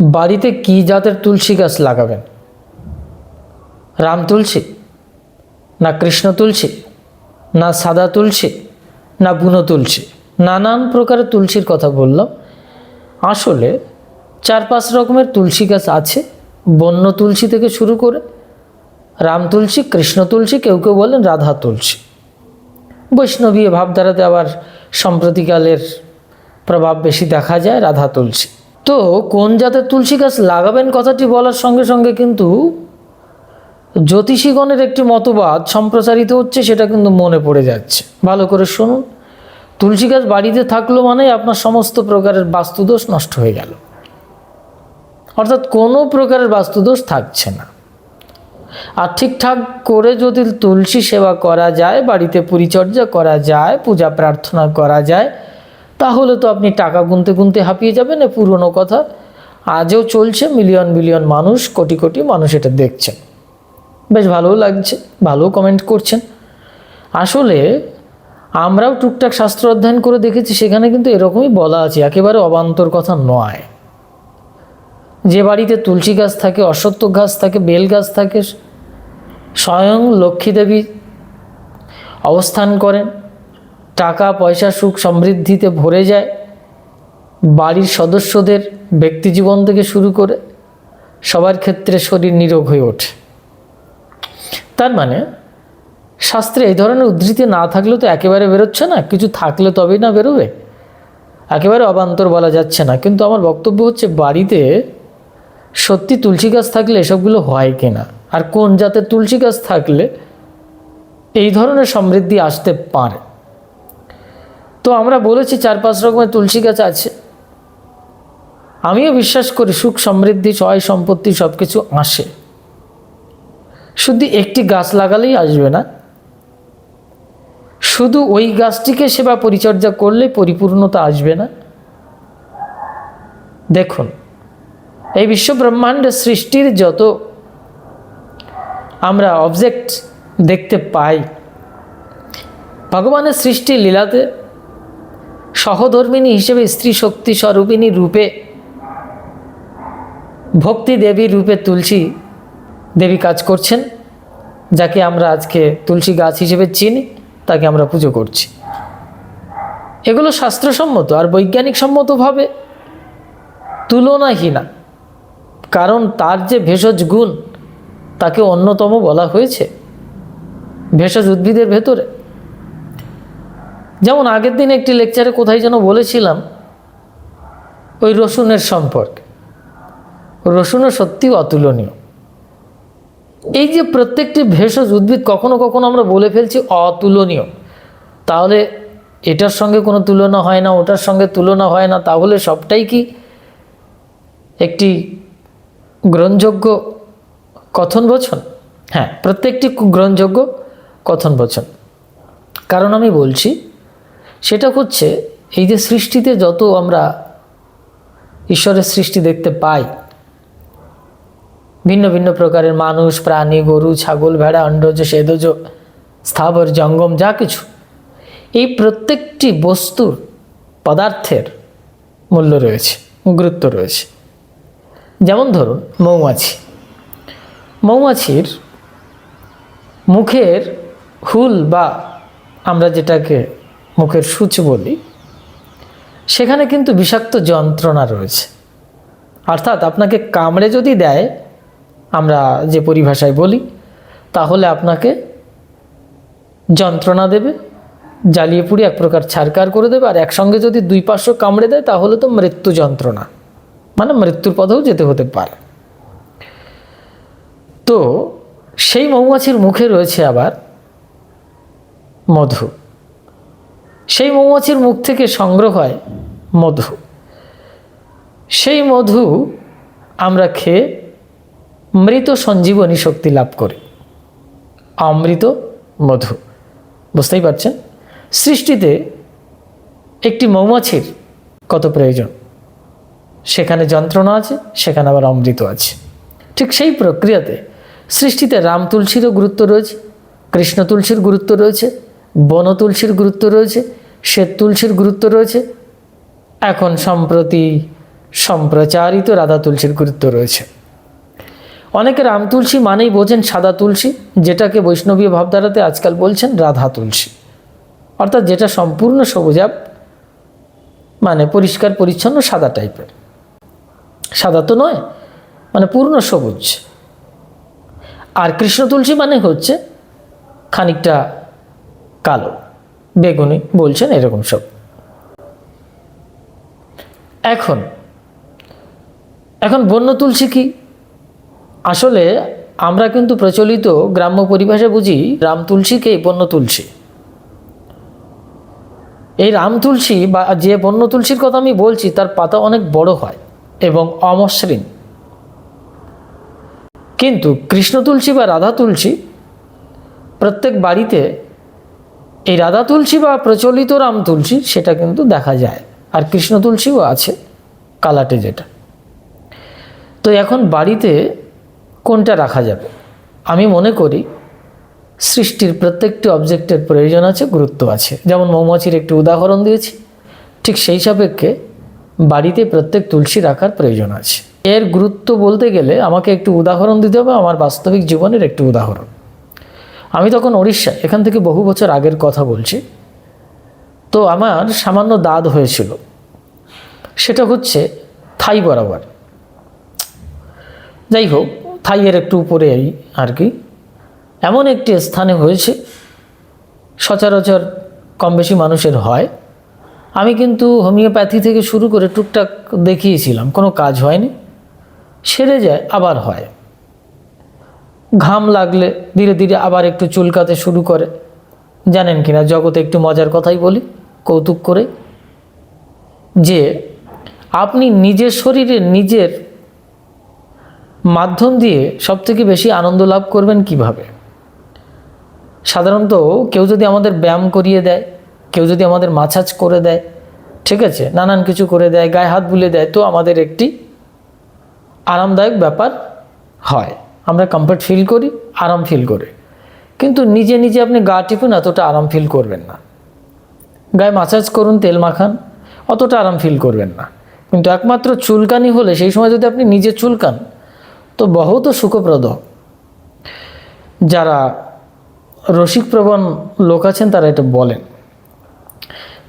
বাড়িতে কি জাতের তুলসী গাছ লাগাবেন? রাম তুলসী? না কৃষ্ণ তুলসী? না সাদা তুলসী? না বুনো তুলসী? নানান প্রকারের তুলসীর কথা বললাম। আসলে চার পাঁচ রকমের তুলসী গাছ আছে। বন্য তুলসী থেকে শুরু করে রাম তুলসী, কৃষ্ণ তুলসী, কেউ কেউ বলেন রাধা তুলসী। বৈষ্ণবী ভাবধারাতে আবার সম্প্রতিকালের প্রভাব বেশি দেখা যায় রাধা তুলসী। তো কোন জাতের তুলসী গাছ লাগাবেন কথাটি বলার সঙ্গে সঙ্গে কিন্তু জ্যোতিষীগণের একটি মতবাদ সম্প্রচারিত হচ্ছে, সেটা কিন্তু মনে পড়ে যাচ্ছে। ভালো করে শুনুন। তুলসী গাছ বাড়িতে থাকল মানে আপনার সমস্ত প্রকারের বাস্তুদোষ নষ্ট হয়ে গেল। অর্থাৎ কোনো প্রকারের বাস্তুদোষ থাকছে না। আর ঠিকঠাক করে যদি তুলসী সেবা করা যায়, বাড়িতে পরিচর্যা করা যায়, পূজা প্রার্থনা করা যায় তাহলে তো আপনি টাকা গুনতে গুনতে হাঁপিয়ে যাবেন, এ পুরনো কথা। আজও চলছে মিলিয়ন মিলিয়ন মানুষ, কোটি কোটি মানুষ এটা দেখছেন। বেশ ভালোও লাগছে ভালো কমেন্ট করছেন। আসলে আমরাও টুকটাক শাস্ত্র অধ্যয়ন করে দেখেছি, সেখানে কিন্তু এরকমই বলা আছে, একেবারে অবান্তর কথা নয়। যে বাড়িতে তুলসী গাছ থাকে, অশ্বত্থ গাছ থাকে, বেল গাছ থাকে, স্বয়ং লক্ষ্মী দেবী অবস্থান করেন। টাকা, পয়সা, সুখ সমৃদ্ধিতে ভরে যায়। বাড়ির সদস্যদের ব্যক্তি জীবন থেকে শুরু করে সবার ক্ষেত্রে শরীর নিরোগ হয়ে ওঠে। তার মানে শাস্ত্রে এই ধরনের উদ্ধৃতি না থাকলে তো একেবারে বেরোচ্ছে না, কিছু থাকলে তবেই না বেরোবে। একেবারে অবান্তর বলা যাচ্ছে না, কিন্তু আমার বক্তব্য হচ্ছে বাড়িতে সত্যি তুলসী গাছ থাকলে এসবগুলো হয় কিনা আর কোন জাতের তুলসী গাছ থাকলে এই ধরনের সমৃদ্ধি আসতে পারে? তো আমরা বলেছি চার পাঁচ রকমের তুলসী গাছ আছে। আমিও বিশ্বাস করি সুখ, সমৃদ্ধি, সহায় সম্পত্তি সব কিছু আসে। শুধু একটি গাছ লাগালেই আসবে না। শুধু ওই গাছটিকে সেবা পরিচর্যা করলে পরিপূর্ণতা আসবে না। দেখুন, এই বিশ্ব ব্রহ্মাণ্ডের সৃষ্টির যত আমরা অবজেক্ট দেখতে পাই, ভগবানের সৃষ্টি লীলাতে সহধর্মিনী হিসেবে স্ত্রী শক্তি স্বরূপিণী রূপে, ভক্তি দেবী রূপে তুলসী দেবী কাজ করছেন, যাকে আমরা আজকে তুলসী গাছ হিসেবে চিনি, তাকে আমরা পুজো করছি। এগুলো শাস্ত্রসম্মত, আর বৈজ্ঞানিক সম্মতভাবে তুলনাহীনা, কারণ তার যে ভেষজ গুণ, তাকে অন্যতম বলা হয়েছে, ভেষজ উদ্ভিদের ভেতরে। যেমন আগের দিন একটি লেকচারে কোথায় যেন বলেছিলাম, ওই রসুনের সম্পর্কে। রসুনও সত্যিই অতুলনীয়। এই যে প্রত্যেকটি ভেষজ উদ্ভিদ কখনো কখনো আমরা বলে ফেলছি অতুলনীয়, তাহলে এটার সঙ্গে কোনো তুলনা হয় না, ওটার সঙ্গে তুলনা হয় না, তাহলে সবটাই কি একটি গ্রহণযোগ্য কথন বচন হ্যাঁ প্রত্যেকটি গ্রহণযোগ্য কথন বচন কারণ আমি বলছি সেটা হচ্ছে এই যে সৃষ্টিতে যত আমরা ঈশ্বরের সৃষ্টি দেখতে পাই, ভিন্ন ভিন্ন প্রকারের মানুষ, প্রাণী, গরু, ছাগল, ভেড়া, অন্ডজ, সেদজ, স্থাবর, জঙ্গম, যা কিছু, এই প্রত্যেকটি বস্তুর পদার্থের মূল্য রয়েছে, গুরুত্ব রয়েছে। যেমন ধরুন, মৌমাছি। মৌমাছির মুখের হুল বা আমরা যেটাকে মুখের সূচ বলি, সেখানে কিন্তু বিষাক্ত যন্ত্রণা রয়েছে। অর্থাৎ আপনাকে কামড়ে যদি দেয়, আমরা যে পরিভাষায় বলি, তাহলে আপনাকে যন্ত্রণা দেবে, জ্বালিয়ে পুড়িয়ে এক প্রকার ছারকার করে দেবে, আর একসঙ্গে যদি দুই পার্শ্ব কামড়ে দেয়, তাহলে তো মৃত্যু যন্ত্রণা। মানে মৃত্যুর পথেও যেতে হতে পারে। তো সেই মৌমাছির মুখে রয়েছে আবার মধু। সেই মৌমাছির মুখ থেকে সংগ্রহ হয় মধু। সেই মধু আমরা খেয়ে মৃত সঞ্জীবনী শক্তি লাভ করি। অমৃত মধু। বুঝতেই পারছেন? সৃষ্টিতে একটি মৌমাছির কত প্রয়োজন? সেখানে যন্ত্রণা আছে, সেখানে আবার অমৃত আছে। ঠিক সেই প্রক্রিয়াতে সৃষ্টিতে রাম তুলসীরও গুরুত্ব রয়েছে, কৃষ্ণ তুলসীর গুরুত্ব রয়েছে, বন তুলসীর গুরুত্ব রয়েছে শ্বেত তুলসীর গুরুত্ব রয়েছে। এখন সম্প্রতি সম্প্রচারিত রাধা তুলসীর গুরুত্ব রয়েছে। অনেকে রাম তুলসী মানেই বোঝেন সাদা তুলসী, যেটাকে বৈষ্ণবীয় ভাবধারাতে আজকাল বলছেন রাধা তুলসী। অর্থাৎ যেটা সম্পূর্ণ সবুজাব মানে পরিষ্কার, পরিচ্ছন্ন, সাদা টাইপের। সাদা তো নয় মানে পূর্ণ সবুজ। আর কৃষ্ণ তুলসী মানে হচ্ছে খানিকটা কালো। বেগুনি বলছেন এরকম সব। এখন এখন বন্য তুলসী কি? আসলে আমরা কিন্তু প্রচলিত গ্রাম্য পরিভাষা বুঝি, রাম তুলসীকে বন্য তুলসী। এই রাম তুলসী বা যে বন্য তুলসীর কথা আমি বলছি, তার পাতা অনেক বড় হয় এবং অমসৃণ। কিন্তু কৃষ্ণ তুলসী বা রাধা তুলসী প্রত্যেক বাড়িতে এই রাধা তুলসী বা প্রচলিত রাম তুলসী, সেটা কিন্তু দেখা যায়। আর কৃষ্ণ তুলসীও আছে, কালাটে যেটা। তো এখন বাড়িতে কোনটা রাখা যাবে? আমি মনে করি সৃষ্টির প্রত্যেকটি অবজেক্টের প্রয়োজন আছে, গুরুত্ব আছে। যেমন মৌমাছির একটি উদাহরণ দিয়েছি, ঠিক সেই সাপেক্ষে বাড়িতে প্রত্যেক তুলসী রাখার প্রয়োজন আছে। এর গুরুত্ব বলতে গেলে আমাকে একটু উদাহরণ দিতে হবে, আমার বাস্তবিক জীবনের একটি উদাহরণ। আমি তখন উড়িষ্যা এখান থেকে বহু বছর আগের কথা বলছি। তো আমার সামান্য দাদ হয়েছিল। সেটা হচ্ছে থাই বরাবর। যাই হোক, থাইয়ের একটু উপরে আর কি। এমন একটি স্থানে হয়েছে, সচরাচর কম বেশি মানুষের হয়। আমি কিন্তু হোমিওপ্যাথি থেকে শুরু করে টুকটাক দেখিয়েছিলাম, কোনো কাজ হয়নি। সেরে যায়, আবার হয়। ঘাম লাগলে ধীরে ধীরে আবার একটু চুলকাতে শুরু করে। জানেন কিনা, জগতে একটু মজার কথাই বলি, কৌতুক করে। যে আপনি নিজের শরীরে নিজের মাধ্যম দিয়ে সবথেকে বেশি আনন্দ লাভ করবেন কীভাবে? সাধারণত কেউ যদি আমাদের ব্যায়াম করিয়ে দেয়, কেউ যদি আমাদের মাছাজ করে দেয়, ঠিক আছে, নানান কিছু করে দেয়, গায়ে হাত বুলে দেয়, তো আমাদের একটি আরামদায়ক ব্যাপার হয়। আমরা কমফর্ট ফিল করি, আরাম ফিল করি। কিন্তু নিজে নিজে আপনি গা টিপুন, এতটা আরাম ফিল করবেন না। গায়ে মাসাজ করুন, তেল মাখান, অতটা আরাম ফিল করবেন না। কিন্তু একমাত্র চুলকানি হলে, সেই সময় যদি আপনি নিজে চুলকান, তো বহুত সুখপ্রদ। যারা রসিকপ্রবণ লোক আছেন, তারা এটা বলেন।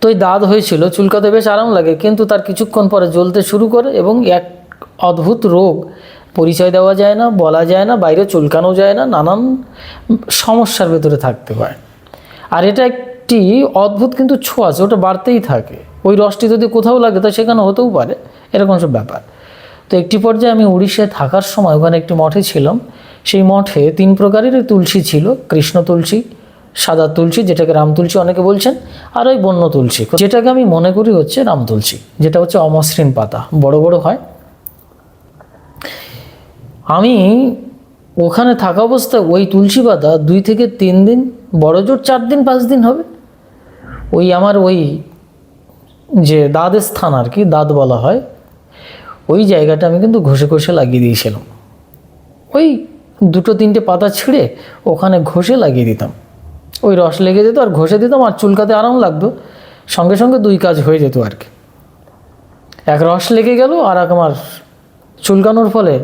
তো এই দাঁত হয়েছিল, চুলকাতে বেশ আরাম লাগে, কিন্তু তার কিছুক্ষণ পরে জ্বলতে শুরু করে এবং এক অদ্ভুত রোগ পরিচয় দেওয়া যায় না, বলা যায় না, বাইরে চুলকানো যায় না, নানান সমস্যার ভেতরে থাকতে হয়। আর এটা একটি অদ্ভুত কিন্তু ছোঁয়াচে ওটা বাড়তেই থাকে। ওই রসটি যদি কোথাও লাগে, তা সেখানে হতেও পারে, এরকম সব ব্যাপার। তো একটি পর্যায়ে আমি উড়িষ্যায় থাকার সময় ওখানে একটি মঠে ছিলাম। সেই মঠে তিন প্রকারের তুলসী ছিল, কৃষ্ণ তুলসী, সাদা তুলসী, যেটাকে রাম তুলসী অনেকে বলছেন, আর ওই বন্য তুলসী। যেটাকে আমি মনে করি হচ্ছে রাম তুলসী, যেটা হচ্ছে অমসৃণ পাতা, বড় বড় হয়। আমি ওখানে থাকা অবস্থায় ওই তুলসী পাতা দুই থেকে তিন দিন, বড় জোর চার দিন, পাঁচ দিন হবে। ওই আমার ওই যে দাঁতের স্থান আর কি, দাঁত বলা হয়, ওই জায়গাটা আমি কিন্তু ঘষে ঘষে লাগিয়ে দিয়েছিলাম। ওই দুটো তিনটে পাতা ছিঁড়ে ওখানে ঘষে লাগিয়ে দিতাম। ওই রস লেগে যেত আর ঘষে দিতাম, আর চুলকাতে আরাম লাগতো। সঙ্গে সঙ্গে দুই কাজ হয়ে যেত আর কি। এক রস লেগে গেল আর এক আমার চুলকানোর ফলে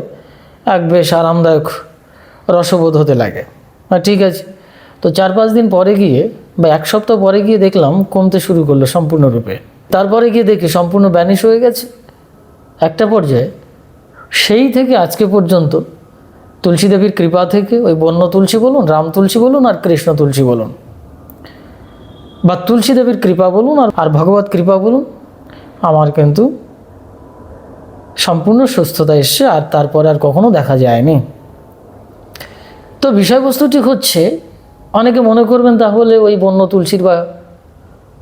এক বেশ আরামদায়ক রসবোধ হতে লাগে। ঠিক আছে। তো চার পাঁচ দিন পরে গিয়ে বা এক সপ্তাহ পরে গিয়ে দেখলাম কমতে শুরু করল সম্পূর্ণরূপে। তারপরে গিয়ে দেখি সম্পূর্ণ ব্যানিশ হয়ে গেছে। একটা পর্যায়ে সেই থেকে আজকে পর্যন্ত তুলসী দেবীর কৃপা থেকে ওই বন্য তুলসী বলুন, রাম তুলসী বলুন আর কৃষ্ণ তুলসী বলুন। বা তুলসী দেবীর কৃপা বলুন আর আর ভগবত কৃপা বলুন, আমার কিন্তু সম্পূর্ণ সুস্থতা এসছে আর তারপরে আর কখনো দেখা যায়নি। তো বিষয়বস্তুটি হচ্ছে, অনেকে মনে করবেন তাহলে ওই বন্য তুলসীর বা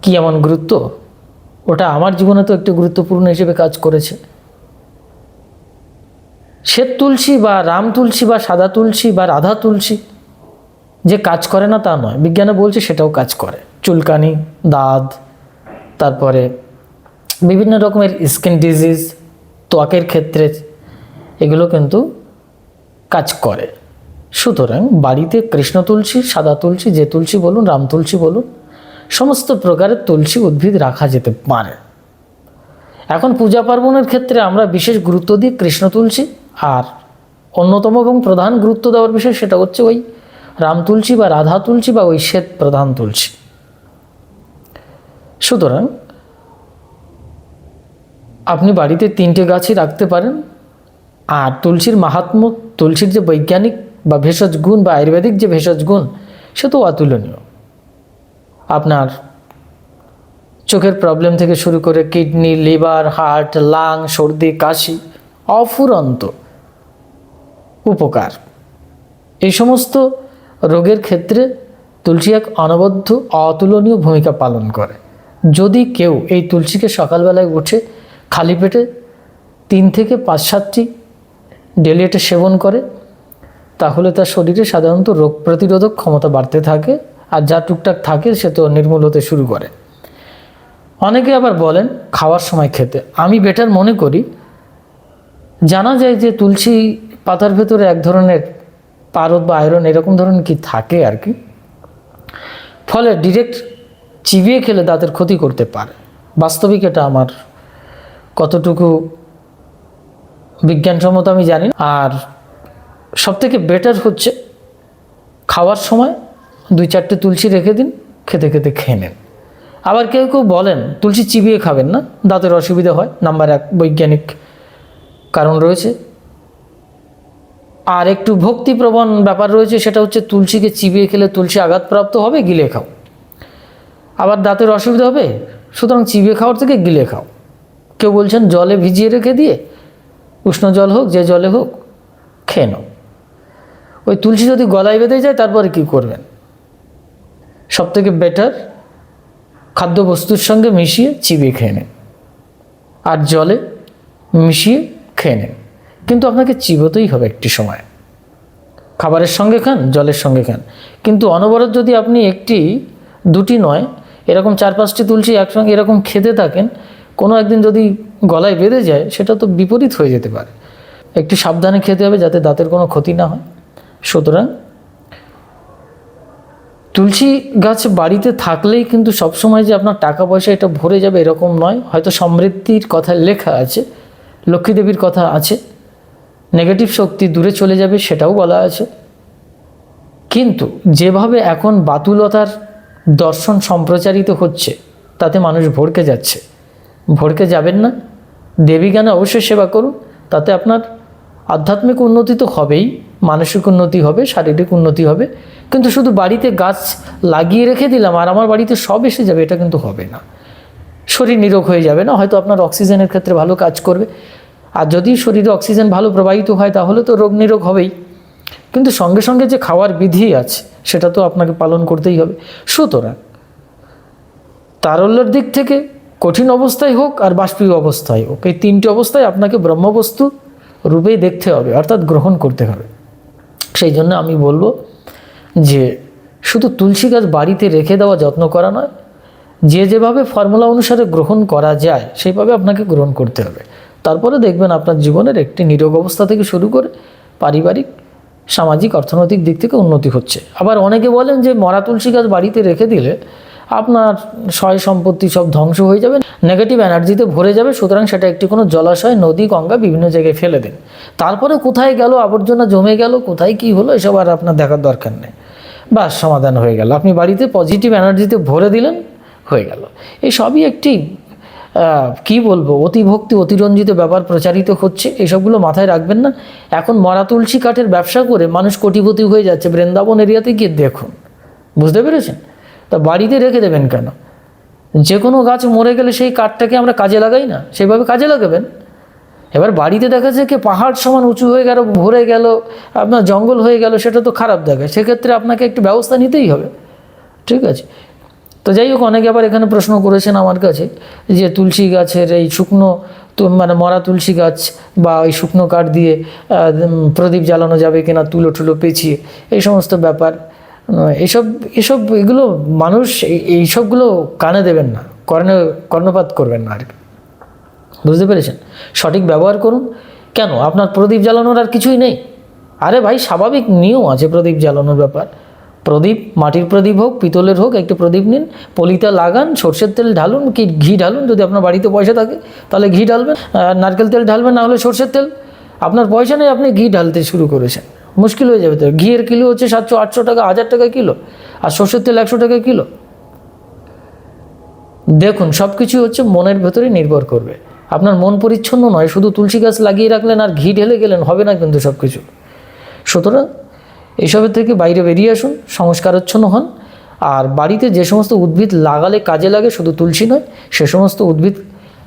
কী এমন গুরুত্ব? ওটা আমার জীবনে তো একটি গুরুত্বপূর্ণ হিসেবে কাজ করেছে। শ্বেত তুলসী বা রাম তুলসী বা সাদা তুলসী বা রাধা তুলসী যে কাজ করে না তা নয়। বিজ্ঞানে বলছে সেটাও কাজ করে। চুলকানি, দাঁত, তারপরে বিভিন্ন রকমের স্কিন ডিজিজ ত্বকের ক্ষেত্রে এগুলো কিন্তু কাজ করে। সুতরাং বাড়িতে কৃষ্ণ তুলসী, সাদা তুলসী, যে তুলসী বলুন, রাম তুলসী বলুন, সমস্ত প্রকারের তুলসী উদ্ভিদ রাখা যেতে পারে। এখন পূজা পার্বণের ক্ষেত্রে আমরা বিশেষ গুরুত্ব দিই কৃষ্ণ তুলসী, আর অন্যতম এবং প্রধান গুরুত্ব দেওয়ার বিষয় সেটা হচ্ছে ওই রাম তুলসী বা রাধা তুলসী বা ওই শ্বেত প্রধান তুলসী। সুতরাং আপনি বাড়িতে তিনটে গাছই রাখতে পারেন। আর তুলসীর মাহাত্ম্য, তুলসীর যে বৈজ্ঞানিক বা ভেষজ গুণ বা আয়ুর্বেদিক যে ভেষজ গুণ, সে তো অতুলনীয়। আপনার চোখের প্রবলেম থেকে শুরু করে কিডনি লিভার হার্ট লাং সর্দি, কাশি অফুরন্ত উপকার। এই সমস্ত রোগের ক্ষেত্রে তুলসী এক অনবদ্য, অতুলনীয় ভূমিকা পালন করে। যদি কেউ এই তুলসীকে সকালবেলায় উঠে খালি পেটে তিন থেকে পাঁচ, সাতটি ডেলি এটা সেবন করে, তাহলে তার শরীরে সাধারণত রোগ প্রতিরোধক ক্ষমতা বাড়তে থাকে আর যা টুকটাক থাকে সে তো নির্মূল হতে শুরু করে। অনেকে আবার বলেন, খাওয়ার সময় খেতে। আমি বেটার মনে করি, জানা যায় যে তুলসী পাতার ভেতরে এক ধরনের পারদ বা আয়রন এরকম ধরনের কি থাকে আর কি, ফলে ডিরেক্ট চিবিয়ে খেলে দাঁতের ক্ষতি করতে পারে। বাস্তবিক এটা আমার কতটুকু বিজ্ঞানসম্মত আমি জানি। আর সবথেকে বেটার হচ্ছে খাওয়ার সময় দুই চারটে তুলসী রেখে দিন, খেতে খেতে খেয়ে নেন। আবার কেউ কেউ বলেন, তুলসী চিবিয়ে খাবেন না, দাঁতের অসুবিধা হয় নাম্বার এক বৈজ্ঞানিক কারণ রয়েছে। আর একটু ভক্তিপ্রবণ ব্যাপার রয়েছে, সেটা হচ্ছে তুলসীকে চিবিয়ে খেলে তুলসী আঘাতপ্রাপ্ত হবে, গিলে খাও। আবার দাঁতের অসুবিধা হবে, সুতরাং চিবিয়ে খাওয়ার থেকে গিলে খাও। কেউ বলছেন, জলে ভিজিয়ে রেখে দিয়ে উষ্ণ জল হোক, যে জলে হোক, খেয়ে নাও। ওই তুলসী যদি গলায় বেঁধে যায়, তারপরে কি করবেন? সব থেকে বেটার খাদ্যবস্তুর সঙ্গে মিশিয়ে চিবিয়ে খেয়ে নেন। আর জলে মিশিয়ে খেয়ে নেন। কিন্তু আপনাকে চিবোতেই হবে একটি সময়। খাবারের সঙ্গে খান, জলের সঙ্গে খান। কিন্তু অনবরত যদি আপনি একটি, দুটি নয়, এরকম চার পাঁচটি তুলসী একসঙ্গে এরকম খেতে থাকেন কোনো একদিন যদি গলায় বেঁধে যায়, সেটা তো বিপরীত হয়ে যেতে পারে। একটু সাবধানে খেতে হবে যাতে দাঁতের কোনো ক্ষতি না হয়। সুতরাং তুলসী গাছ বাড়িতে থাকলেই কিন্তু সবসময় যে আপনার টাকা পয়সা এটা ভরে যাবে এরকম নয়। হয়তো সমৃদ্ধির কথা লেখা আছে, লক্ষ্মী দেবীর কথা আছে, নেগেটিভ শক্তি দূরে চলে যাবে সেটাও বলা আছে। কিন্তু যেভাবে এখন বাতুলতার দর্শন সম্প্রচারিত হচ্ছে, তাতে মানুষ ভড়কে যাচ্ছে। ভড়কে যাবেন না। দেবী জ্ঞানে অবশ্যই সেবা করুন। তাতে আপনার আধ্যাত্মিক উন্নতি তো হবেই, মানসিক উন্নতি হবে, শারীরিক উন্নতি হবে। কিন্তু শুধু বাড়িতে গাছ লাগিয়ে রেখে দিলাম আর আমার বাড়িতে সব এসে যাবে, এটা কিন্তু হবে না। শরীর নিরোগ হয়ে যাবে না, হয়তো আপনার অক্সিজেনের ক্ষেত্রে ভালো কাজ করবে। আর যদি শরীরে অক্সিজেন ভালো প্রবাহিত হয়, তাহলে তো রোগ নিরোগ হবেই। কিন্তু সঙ্গে সঙ্গে যে খাওয়ার বিধি আছে, সেটা তো আপনাকে পালন করতেই হবে। সুতরাং, তারল্যের দিক থেকে কঠিন অবস্থায় হোক আর বাষ্পীয় অবস্থায় হোক, এই তিনটি অবস্থায় আপনাকে ব্রহ্মবস্তু রূপেই দেখতে হবে, অর্থাৎ গ্রহণ করতে হবে। সেই জন্য আমি বলব যে শুধু তুলসী গাছ বাড়িতে রেখে দেওয়া যত্ন করা নয়, যে যেভাবে ফর্মুলা অনুসারে গ্রহণ করা যায়, সেইভাবে আপনাকে গ্রহণ করতে হবে। তারপরে দেখবেন আপনার জীবনের একটি নিরোগ অবস্থা থেকে শুরু করে পারিবারিক, সামাজিক, অর্থনৈতিক দিক থেকে উন্নতি হচ্ছে। আবার অনেকে বলেন যে মরা তুলসী গাছ বাড়িতে রেখে দিলে আপনার সয় সম্পত্তি সব ধ্বংস হয়ে যাবে নেগেটিভ এনার্জিতে ভরে যাবে, সুতরাং সেটা একটি কোনো জলাশয়, নদী, গঙ্গা বিভিন্ন জায়গায় ফেলে দিন। তারপরে কোথায় গেল, আবর্জনা জমে গেল, কোথায় কি হলো, এসব আর আপনার দেখার দরকার নেই। বাস, সমাধান হয়ে গেল। আপনি বাড়িতে পজিটিভ এনার্জিতে ভরে দিলেন, হয়ে গেল। এই সবই একটি কি বলব, অতিভক্তি, অতিরঞ্জিত ব্যাপার প্রচারিত হচ্ছে। এসবগুলো মাথায় রাখবেন না। এখন মরা তুলসী কাঠের ব্যবসা করে মানুষ কোটিপতি হয়ে যাচ্ছে। বৃন্দাবন এরিয়াতে গিয়ে দেখুন। বুঝতে পেরেছেন? তা বাড়িতে রেখে দেবেন কেন? যে কোনো গাছ মরে গেলে সেই কাঠটাকে আমরা কাজে লাগাই না, সেভাবে কাজে লাগাবেন। এবার বাড়িতে দেখা যায় কি পাহাড় সমান উঁচু হয়ে গেল, ভরে গেল, আপনার জঙ্গল হয়ে গেল, সেটা তো খারাপ দেখায় সেক্ষেত্রে আপনাকে একটু ব্যবস্থা নিতেই হবে। ঠিক আছে? তো যাই হোক, অনেকে আবার এখানে প্রশ্ন করেছেন আমার কাছে যে তুলসী গাছের এই শুকনো মানে মরা তুলসী গাছ বা ওই শুকনো কাঠ দিয়ে প্রদীপ জ্বালানো যাবে কিনা তুলো টুলো পেঁচিয়ে, এই সমস্ত ব্যাপার। এসব এসব, এগুলো মানুষ এই- এইসবগুলো কানে দেবেন না, কর্ণে, কর্ণপাত করবেন না আর কি। বুঝতে পেরেছেন? সঠিক ব্যবহার করুন। কেন? আপনার প্রদীপ জ্বালানোর আর কিছুই নেই। আরে ভাই, স্বাভাবিক নিয়ম আছে প্রদীপ জ্বালানোর ব্যাপার। প্রদীপ, মাটির প্রদীপ হোক, পিতলের হোক, একটি প্রদীপ নিন। পলিতা লাগান, সর্ষের তেল ঢালুন, কি ঘি ঢালুন, যদি আপনার বাড়িতে পয়সা থাকে, তাহলে ঘি ঢালবেন। নারকেল তেল ঢালবেন, না হলে সর্ষের তেল। আপনার পয়সা নেই, আপনি ঘি ঢালতে শুরু করেছেন। মুশকিল হয়ে যাবে তো। ঘিয়ের কিলো হচ্ছে সাতশো, আটশো টাকা, হাজার টাকা কিলো। আর সর্ষের তেল একশো টাকা কিলো। দেখুন সব কিছু হচ্ছে মনের ভেতরে নির্ভর করবে। আপনার মন পরিচ্ছন্ন নয়, শুধু তুলসী গাছ লাগিয়ে রাখলেন আর ঘি ঢেলে গেলেন, হবে না কিন্তু সব কিছু সুতরাং এসবের থেকে বাইরে বেরিয়ে আসুন, সংস্কারচ্ছন্ন হন। আর বাড়িতে যে সমস্ত উদ্ভিদ লাগালে কাজে লাগে শুধু তুলসী নয়, সে সমস্ত উদ্ভিদ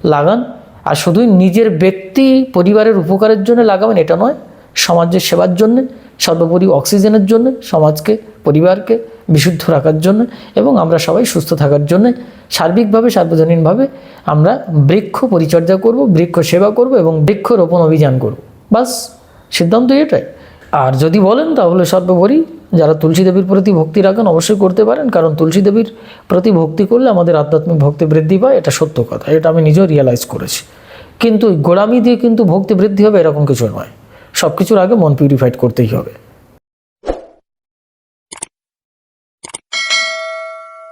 লাগান। আর শুধুই নিজের ব্যক্তি, পরিবারের উপকারের জন্য লাগাবেন, এটা নয় সমাজের সেবার জন্য, সর্বোপরি অক্সিজেনের জন্য, সমাজকে, পরিবারকে বিশুদ্ধ রাখার জন্য এবং আমরা সবাই সুস্থ থাকার জন্য সার্বিকভাবে, সার্বজনীনভাবে আমরা বৃক্ষ পরিচর্যা করব, বৃক্ষ সেবা করব এবং বৃক্ষরোপণ অভিযান করব। বাস, সিদ্ধান্ত এটাই। আর যদি বলেন তাহলে সর্বোপরি যারা তুলসী দেবীর প্রতি ভক্তি রাখেন অবশ্যই করতে পারেন, কারণ তুলসী দেবীর প্রতি ভক্তি করলে আমাদের আধ্যাত্মিক ভক্তি বৃদ্ধি পায়, এটা সত্য কথা, এটা আমি নিজেও রিয়েলাইজ করেছি। কিন্তু গোড়ামি দিয়ে কিন্তু ভক্তি বৃদ্ধি হবে এরকম কিছু নয়। সব কিছুর আগে মন পিউরিফাইড করতেই হবে।